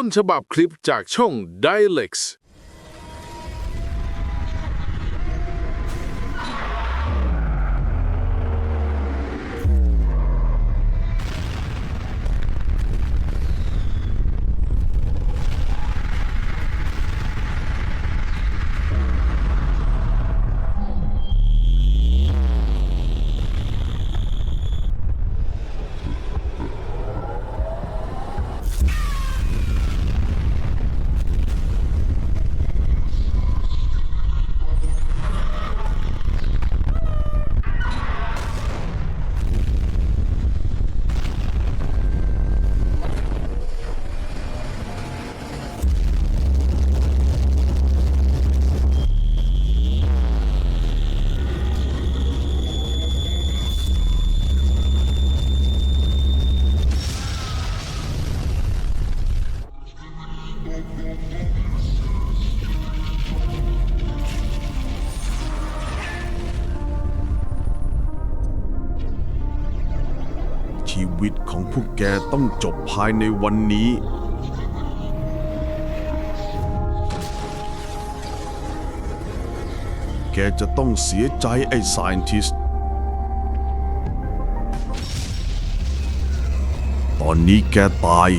ต้นฉบับคลิปจากช่อง Dialects วิตของพวกแกต้องจบภายในวันนี้ แกจะต้องเสียใจไอ้ไซนติสตอนนี้แกตาย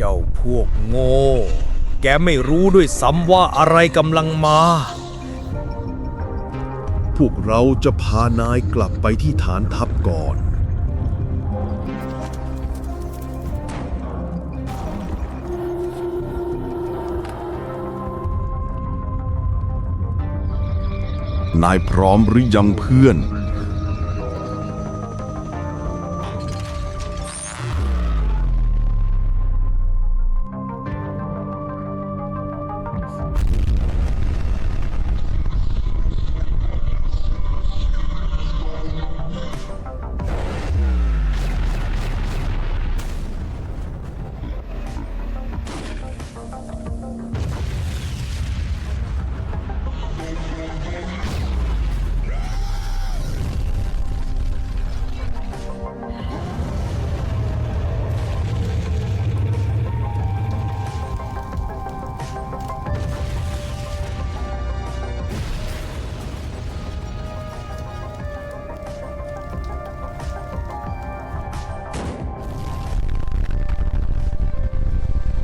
เจ้าพวกโง่ แกไม่รู้ด้วยซ้ำว่าอะไรกำลังมา พวกเราจะพานายกลับไปที่ฐานทัพก่อนนายพร้อมหรือยังเพื่อน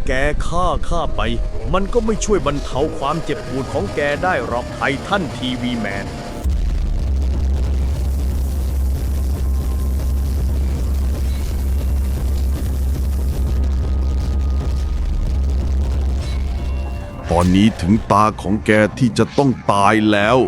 แกฆ่าข้าไป มันก็ไม่ช่วยบรรเทาความเจ็บปวดของแกได้หรอกไททันทีวีแมนตอนนี้ถึงตาของแกที่จะต้องตายแล้ว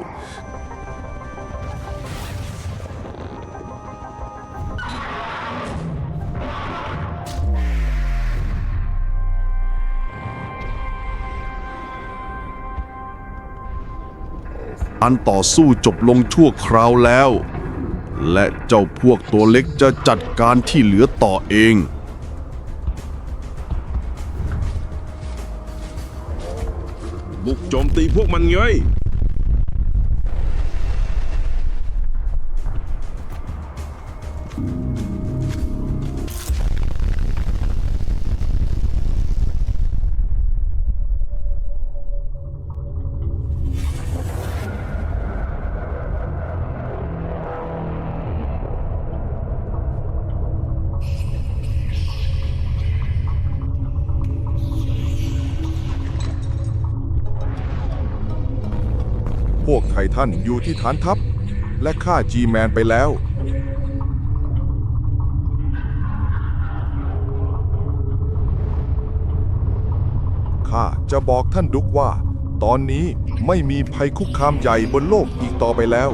อันต่อสู้จบลงชั่วคราวแล้ว และเจ้าพวกตัวเล็กจะจัดการที่เหลือต่อเอง บุกโจมตีพวกมันเย้ย วกไททันอยู่ที่ฐานทัพ และฆ่าจีแมนไปแล้ว ข้าจะบอกท่านดุกว่า ตอนนี้ไม่มีภัยคุกคามใหญ่บนโลกอีกต่อไปแล้ว